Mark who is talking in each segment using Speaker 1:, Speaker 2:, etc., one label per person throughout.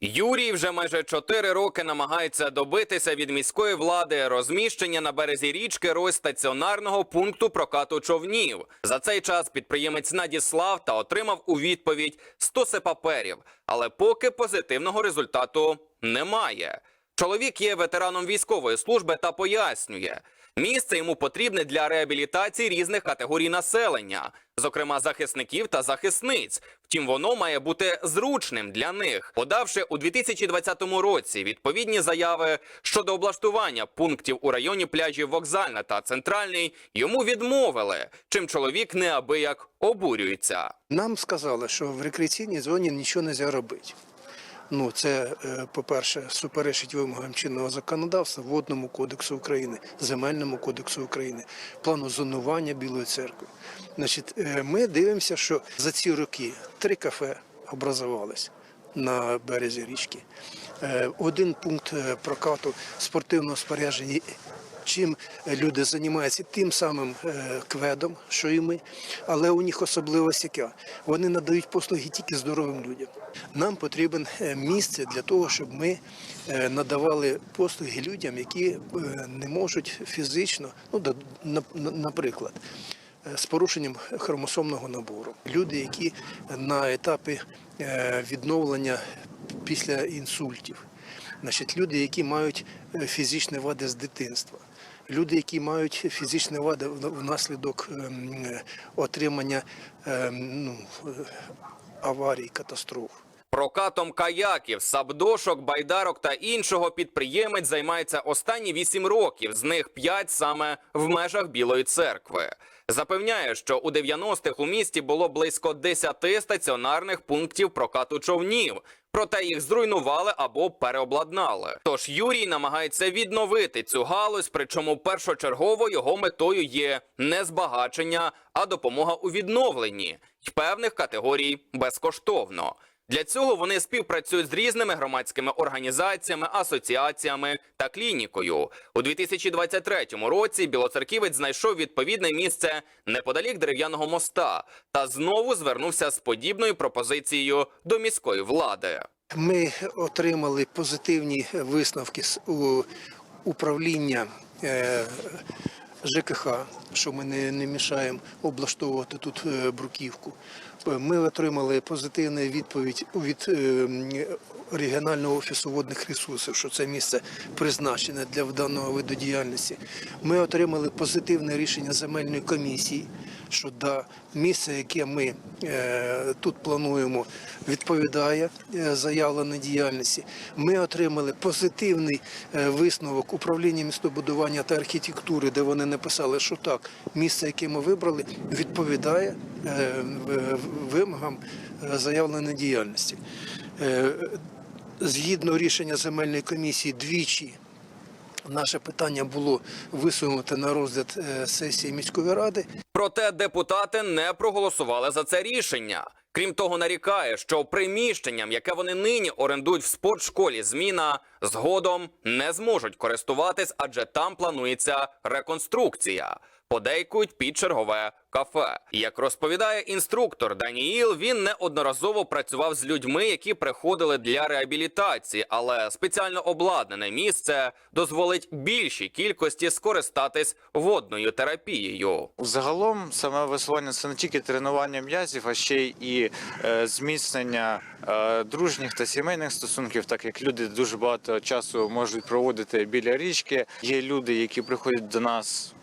Speaker 1: Юрій вже майже чотири роки намагається добитися від міської влади розміщення на березі річки Рось стаціонарного пункту прокату човнів. За цей час підприємець надіслав та отримав у відповідь стоси паперів, але поки позитивного результату немає. Чоловік є ветераном військової служби та пояснює, місце йому потрібне для реабілітації різних категорій населення, зокрема захисників та захисниць. Втім, воно має бути зручним для них, подавши у 2020 році відповідні заяви щодо облаштування пунктів у районі пляжів Вокзальна та Центральний, йому відмовили, чим чоловік неабияк обурюється.
Speaker 2: Нам сказали, що в рекреаційній зоні нічого не можна. Ну, це, е, по-перше, суперечить вимогам чинного законодавства, Водному кодексу України, Земельному кодексу України, плану зонування Білої церкви. Значить, е, ми дивимося, що за ці роки три кафе образувались на березі річки. Е, Один пункт прокату спортивного спорядження чим люди займаються тим самим е, кведом, що і ми, але у них особливість яка? Вони надають послуги тільки здоровим людям. Нам потрібен е, місце для того, щоб ми е, надавали послуги людям, які е, не можуть фізично, ну наприклад. е, З порушенням хромосомного набору. Люди, які на етапі е, відновлення після інсультів, Значить, люди, які мають е, фізичні вади з дитинства, люди, які мають фізичні вади внаслідок ем, е, отримання ем, ну, е, аварій, катастроф.
Speaker 1: Прокатом каяків, сабдошок, байдарок та іншого підприємець займається останні 8 років, з них 5 саме в межах Білої церкви. Запевняє, що у 90-х у місті було близько 10 стаціонарних пунктів прокату човнів, проте їх зруйнували або переобладнали. Тож Юрій намагається відновити цю галузь, причому першочергово його метою є не збагачення, а допомога у відновленні й певних категорій безкоштовно. Для цього вони співпрацюють з різними громадськими організаціями, асоціаціями та клінікою. У 2023 році білоцерківець знайшов відповідне місце неподалік дерев'яного моста та знову звернувся з подібною пропозицією до міської влади.
Speaker 2: Ми отримали позитивні висновки з управління е, ЖКХ, що ми не, не мішаємо облаштовувати тут е, бруківку. Ми отримали позитивну відповідь від е, регіонального офісу водних ресурсів, що це місце призначене для даного виду діяльності. Ми отримали позитивне рішення земельної комісії, що да, місце, яке ми е, тут плануємо, відповідає е, заявленій діяльності. Ми отримали позитивний е, висновок управління містобудування та архітектури, де вони написали, що так, місце, яке ми вибрали, відповідає вимогам заявленої діяльності. Згідно рішення земельної комісії, двічі наше питання було висунути на розгляд е, сесії міської ради.
Speaker 1: Проте депутати не проголосували за це рішення. Крім того, нарікає, що приміщенням, яке вони нині орендують в спортшколі зміна, згодом не зможуть користуватись, адже там планується реконструкція. Подейкують під чергове кафе. Як розповідає інструктор Даніїл, він неодноразово працював з людьми, які приходили для реабілітації, але спеціально обладнане місце дозволить більшій кількості скористатись водною терапією.
Speaker 3: Загалом саме веслування це не тільки тренування м'язів, а ще й і е, зміцнення е, дружніх та сімейних стосунків, так як люди дуже багато часу можуть проводити біля річки. Є люди, які приходять до нас.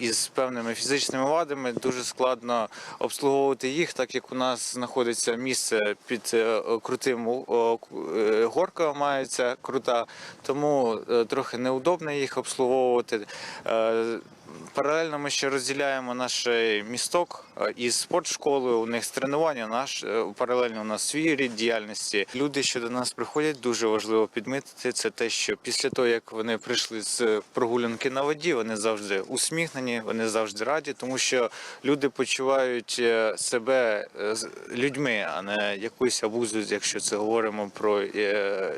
Speaker 3: Із певними фізичними вадами дуже складно обслуговувати їх, так як у нас знаходиться місце під е, крутим е, горка мається крута, тому е, трохи неудобно їх обслуговувати. Паралельно ми ще розділяємо наш е, місток е, із спортшколою. У них тренування. Наш е, паралельно у нас свій рід діяльності. Люди, що до нас приходять, дуже важливо підмітити. Це те, що після того, як вони прийшли з прогулянки на воді, вони завжди усміхнені, вони завжди раді, тому що люди почувають себе людьми, а не якусь абузу, якщо це говоримо про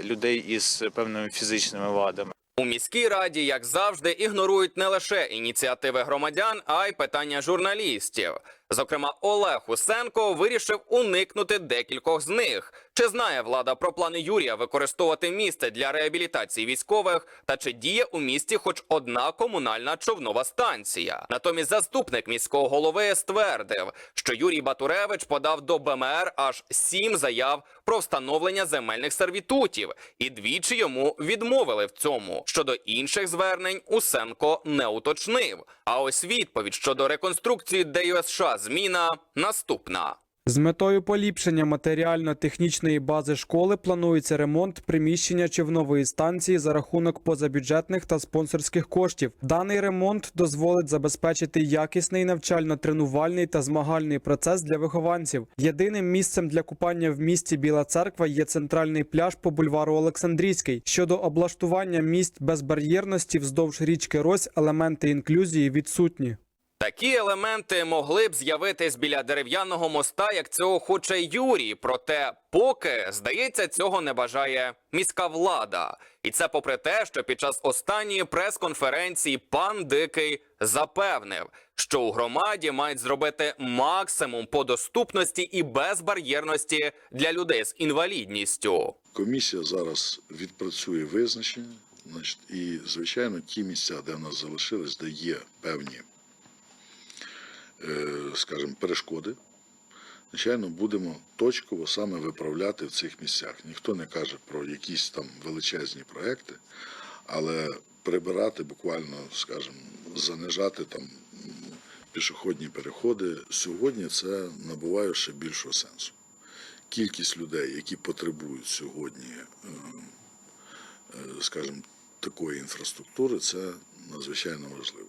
Speaker 3: людей із певними фізичними вадами.
Speaker 1: У міській раді, як завжди, ігнорують не лише ініціативи громадян, а й питання журналістів. Зокрема, Олег Усенко вирішив уникнути декількох з них, Чи знає влада про плани Юрія використовувати місце для реабілітації військових? Та чи діє у місті хоч одна комунальна човнова станція? Натомість заступник міського голови ствердив, що Юрій Батуревич подав до БМР аж сім заяв про встановлення земельних сервітутів, і двічі йому відмовили в цьому. Щодо інших звернень Усенко не уточнив. А ось відповідь щодо реконструкції ДЮСШ зміна наступна.
Speaker 4: З метою поліпшення матеріально-технічної бази школи планується ремонт приміщення човнової станції за рахунок позабюджетних та спонсорських коштів. Даний ремонт дозволить забезпечити якісний навчально-тренувальний та змагальний процес для вихованців. Єдиним місцем для купання в місті Біла Церква є центральний пляж по бульвару Олександрійський. Щодо облаштування місць безбар'єрності вздовж річки Рось, елементи інклюзії відсутні.
Speaker 1: Такі елементи могли б з'явитись біля дерев'яного моста, як цього хоче Юрій. Проте, поки здається, цього не бажає міська влада. І це попри те, що під час останньої прес-конференції пан Дикий запевнив, що у громаді мають зробити максимум по доступності і безбар'єрності для людей з інвалідністю.
Speaker 5: Комісія зараз відпрацює визначення, значить, і, звичайно, ті місця, де в нас залишились, де є певні, скажімо, перешкоди, звичайно, будемо точково саме виправляти в цих місцях. Ніхто не каже про якісь там величезні проекти, але прибирати буквально, скажімо, занижати там пішохідні переходи сьогодні це набуває ще більшого сенсу кількість людей, які потребують сьогодні, е, е, скажімо, такої інфраструктури, це надзвичайно важливо.